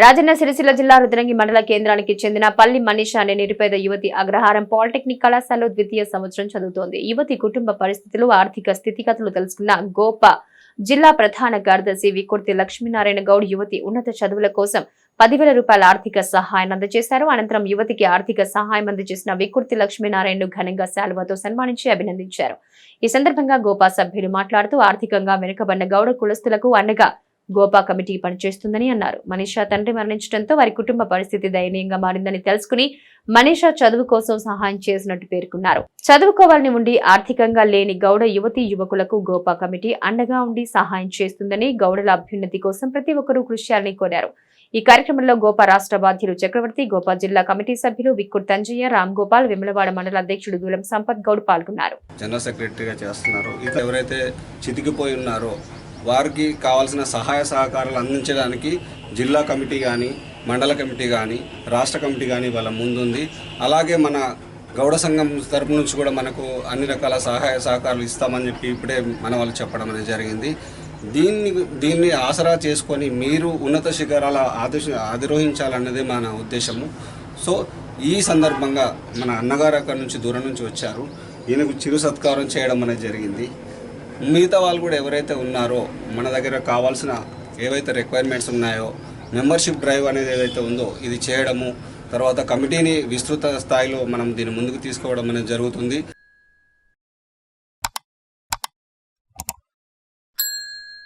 రాజన్న సిరిసిల్ల జిల్లా రుద్రంగి మండల కేంద్రానికి చెందిన పల్లి మనీష అనే నిరుపేద యువతి అగ్రహారం పాలిటెక్నిక్ కళాశాలలో ద్వితీయ సంవత్సరం చదువుతోంది. యువతి కుటుంబ పరిస్థితులు ఆర్థిక స్థితిగతులు తెలుసుకున్న గోప జిల్లా ప్రధాన కార్యదర్శి వికుర్తి లక్ష్మీనారాయణ గౌడ్ యువతి ఉన్నత చదువుల కోసం పదివేల రూపాయల ఆర్థిక సహాయాన్ని అందజేశారు. అనంతరం యువతికి ఆర్థిక సహాయం అందజేసిన వికుర్తి లక్ష్మీనారాయణను ఘనంగా శాలువతో సన్మానించి అభినందించారు. ఈ సందర్భంగా గోపా సభ్యులు మాట్లాడుతూ ఆర్థికంగా వెనుకబడిన గౌడ కులస్తులకు అండగా గోపా కమిటీ పనిచేస్తుందని అన్నారు. మనీషా తండ్రి మరణించడంతో వారి కుటుంబ పరిస్థితి దయనీయంగా మారిందని తెలుసుకుని మనీషా చదువు కోసం సహాయం చేసినట్టు పేర్కొన్నారు. చదువుకోవాలని ఉండి ఆర్థికంగా లేని గౌడ యువతి యువకులకు గోపా కమిటీ అండగా ఉండి సహాయం చేస్తుందని గౌడల అభ్యున్నతి కోసం ప్రతి ఒక్కరూ కృషి చేయాలని కోరారు. ఈ కార్యక్రమంలో గోపా రాష్ట్ర బాధ్యులు చక్రవర్తి గోపా జిల్లా కమిటీ సభ్యులు విక్కుర్ తంజయ్య రామ్ గోపాల్ విమలవాడ మండల అధ్యక్షుడు దూలం సంపత్ గౌడ్ పాల్గొన్నారు. జనరల్ సెక్రటరీగా చేస్తున్నారు. ఎవరైతే చితికిపోయి ఉన్నారో వారికి కావాల్సిన సహాయ సహకారాలు అందించడానికి జిల్లా కమిటీ కానీ మండల కమిటీ కానీ రాష్ట్ర కమిటీ కానీ వాళ్ళ ముందుంది. అలాగే మన గౌడ సంఘం తరపు నుంచి కూడా మనకు అన్ని రకాల సహాయ సహకారాలు ఇస్తామని చెప్పి ఇప్పుడే మన వాళ్ళు చెప్పడం అనేది జరిగింది. దీన్ని దీన్ని ఆసరా చేసుకొని మీరు ఉన్నత శిఖరాల ఆదేశ అధిరోహించాలన్నదే మన ఉద్దేశము. సో ఈ సందర్భంగా మన అన్నగారు అక్కడి నుంచి దూరం నుంచి వచ్చారు. ఈయనకు చిరు సత్కారం చేయడం అనేది జరిగింది. మిగతా వాళ్ళు కూడా ఎవరైతే ఉన్నారో మన దగ్గర కావాల్సిన ఏవైతే రిక్వైర్మెంట్స్ ఉన్నాయో మెంబర్షిప్ డ్రైవ్ అనేది ఏదైతే ఉందో ఇది చేయడము తర్వాత కమిటీని విస్తృత స్థాయిలో మనం దీన్ని ముందుకు తీసుకోవడం అనేది జరుగుతుంది.